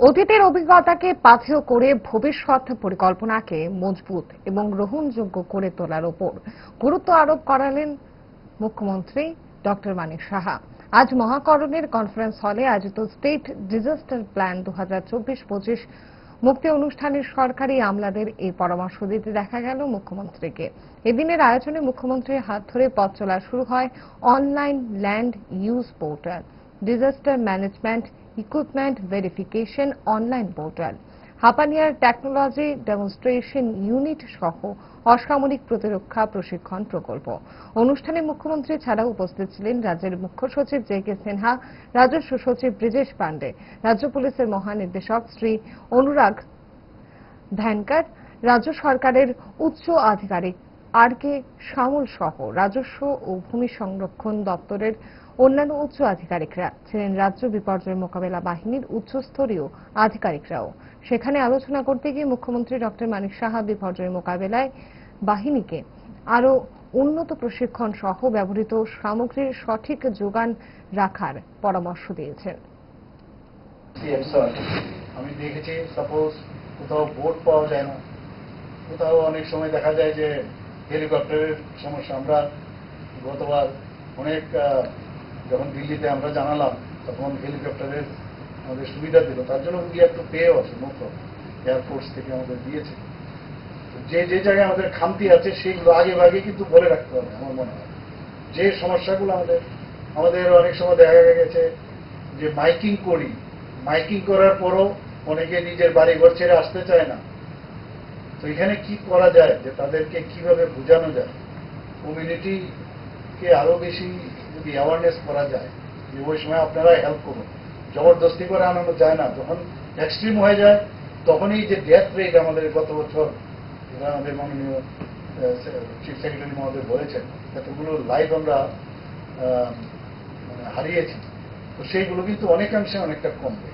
অতীতের অভিজ্ঞতাকে পাথেয় করে ভবিষ্যৎ পরিকল্পনাকে মজবুত এবং গ্রহণযোগ্য করে তোলার ওপর গুরুত্ব আরোপ করালেন মুখ্যমন্ত্রী ডক্টর মানিক সাহা। আজ মহাকরণের কনফারেন্স হলে আয়োজিত স্টেট ডিজাস্টার প্ল্যান দু হাজার চব্বিশ পঁচিশ মুক্তি অনুষ্ঠানে সরকারি আমলাদের এই পরামর্শ দিতে দেখা গেল মুখ্যমন্ত্রীকে। এদিনের আয়োজনে মুখ্যমন্ত্রীর হাত ধরে পথ চলা শুরু হয় online land use portal disaster management equipment verification online portal হাপানিয়ার technology demonstration unit সহ অসামরিক প্রতিরক্ষা প্রশিক্ষণ প্রকল্প। অনুষ্ঠানে মুখ্যমন্ত্রী ছাড়াও উপস্থিত ছিলেন রাজ্যের মুখ্য সচিব জে কে সিনহা, রাজস্ব সচিব ব্রিজেশ পান্ডে রাজ্য পুলিশের মহানির্দেশক শ্রী অনুরাগ ধ্যানকার, রাজ্য সরকারের উচ্চ আধিকারিক আর কে শ্যামল সহ রাজস্ব ও ভূমি সংরক্ষণ দপ্তরের অন্যান্য উচ্চ আধিকারিকরা ছিলেন রাজ্য বিপর্যয় মোকাবেলা বাহিনীর উচ্চস্তরীয় আধিকারিকরাও। সেখানে আলোচনা করতে গিয়ে মুখ্যমন্ত্রী ডক্টর মানিক সাহা বিপর্যয় মোকাবেলায় বাহিনীকে আরও উন্নত প্রশিক্ষণ সহ ব্যবহৃত সামগ্রীর সঠিক যোগান রাখার পরামর্শ দিয়েছেন। আমি দেখেছি সাপোজ কোথাও বোট পাওয়া যায় না। কোথাও অনেক সময় দেখা যায় যে হেলিকপ্টারের সমস্যা। আমরা গতবার অনেক যখন দিল্লিতে আমরা জানালাম, তখন হেলিকপ্টারের আমাদের সুবিধা দিল। তার জন্য উই একটু পেয়েও আছে মুখ্য এয়ারফোর্স থেকে আমাদের দিয়েছে। যে যে জায়গায় আমাদের খামতি আছে, সেইগুলো আগে ভাগে কিন্তু বলে রাখতে হবে, আমার মনে হয়। যে সমস্যাগুলো আমাদের আমাদের অনেক সময় দেখা গেছে যে মাইকিং করি। মাইকিং করার পরও অনেকে নিজের বাড়ি ঘর ছেড়ে আসতে চায় না। এখানে কি করা যায় যে তাদেরকে কীভাবে বোঝানো যায়? কমিউনিটিকে আরও বেশি যদি অ্যাওয়ারনেস করা যায়, যে ওই সময় আপনারা হেল্প করুন। জবরদস্তি করে আনানো যায় না। যখন এক্সট্রিম হয়ে যায়, তখনই যে ডেথ রেট আমাদের গত বছর, যেটা আমাদের মাননীয় চিফ সেক্রেটারি মহোদয় বলেছেন, এতগুলো লাইভ আমরা মানে হারিয়েছি। তো সেইগুলো কিন্তু অনেকাংশে অনেকটা কমবে।